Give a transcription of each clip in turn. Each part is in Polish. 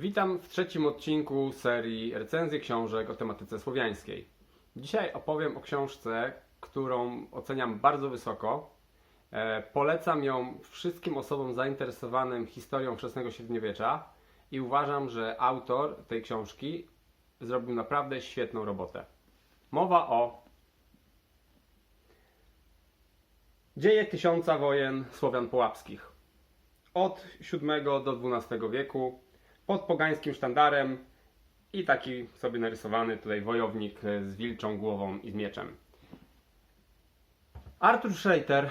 Witam w trzecim odcinku serii recenzji książek o tematyce słowiańskiej. Dzisiaj opowiem o książce, którą oceniam bardzo wysoko. E, polecam ją wszystkim osobom zainteresowanym historią wczesnego średniowiecza i uważam, że autor tej książki zrobił naprawdę świetną robotę. Mowa o Dzieje tysiąca wojen Słowian Połapskich. Od VII do XII wieku pod pogańskim sztandarem i taki sobie narysowany tutaj wojownik e, z wilczą głową i z mieczem. Arthur Schreiter,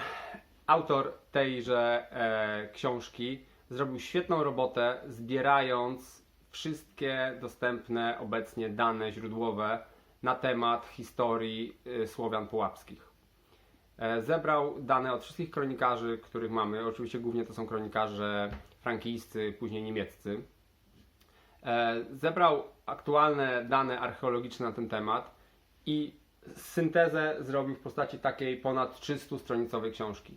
autor tejże e, książki, zrobił świetną robotę zbierając wszystkie dostępne obecnie dane źródłowe na temat historii e, Słowian Połapskich. E, Zebrał dane od wszystkich kronikarzy, których mamy. Oczywiście głównie to są kronikarze frankijscy, później niemieccy. E, Zebrał aktualne dane archeologiczne na ten temat i syntezę zrobił w postaci takiej ponad 300-stronicowej książki.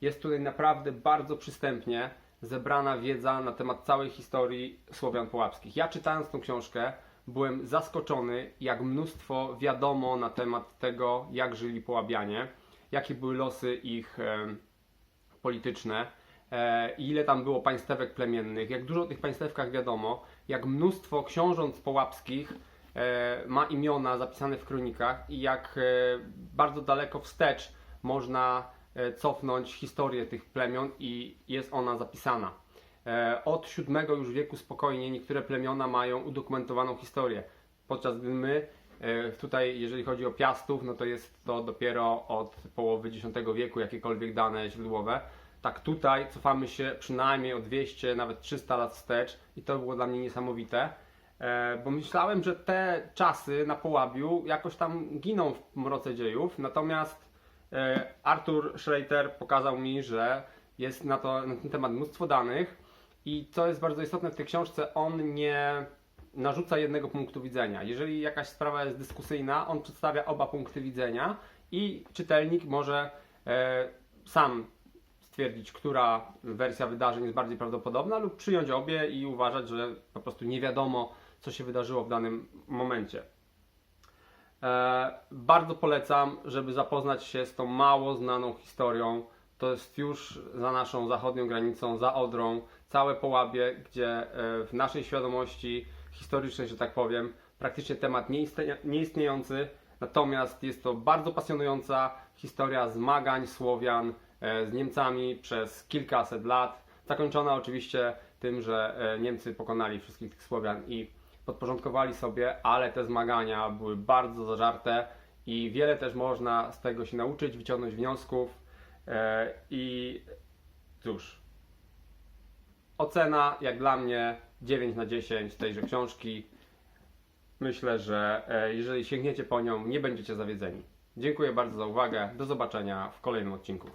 Jest tutaj naprawdę bardzo przystępnie zebrana wiedza na temat całej historii Słowian Połapskich. Ja czytając tą książkę byłem zaskoczony, jak mnóstwo wiadomo na temat tego, jak żyli Połabianie, jakie były losy ich polityczne, e, i ile tam było państewek plemiennych, jak dużo o tych państewkach wiadomo, jak mnóstwo książąt połapskich e, ma imiona zapisane w kronikach i jak e, bardzo daleko wstecz można e, cofnąć historię tych plemion i jest ona zapisana. E, Od VII już wieku spokojnie niektóre plemiona mają udokumentowaną historię, podczas gdy my e, tutaj, jeżeli chodzi o Piastów, no to jest to dopiero od połowy X wieku jakiekolwiek dane źródłowe. Tak tutaj cofamy się przynajmniej o 200, nawet 300 lat wstecz i to było dla mnie niesamowite, e, bo myślałem, że te czasy na Połabiu jakoś tam giną w mroce dziejów, natomiast e, Arthur Schreiter pokazał mi, że jest na, to, na ten temat mnóstwo danych i co jest bardzo istotne w tej książce, on nie narzuca jednego punktu widzenia. Jeżeli jakaś sprawa jest dyskusyjna, on przedstawia oba punkty widzenia i czytelnik może e, sam stwierdzić, która wersja wydarzeń jest bardziej prawdopodobna, lub przyjąć obie i uważać, że po prostu nie wiadomo, co się wydarzyło w danym momencie. E, bardzo polecam, żeby zapoznać się z tą mało znaną historią. To jest już za naszą zachodnią granicą, za Odrą, całe Połabie, gdzie e, w naszej świadomości historycznej, że tak powiem, praktycznie temat nieistniejący, natomiast jest to bardzo pasjonująca historia zmagań Słowian z Niemcami przez kilkaset lat, zakończona oczywiście tym, że e, Niemcy pokonali wszystkich tych Słowian i podporządkowali sobie, ale te zmagania były bardzo zażarte i wiele też można z tego się nauczyć, wyciągnąć wniosków e, i cóż, ocena jak dla mnie 9 na 10 tejże książki. Myślę, że e, jeżeli sięgniecie po nią, nie będziecie zawiedzeni. Dziękuję bardzo za uwagę. Do zobaczenia w kolejnym odcinku.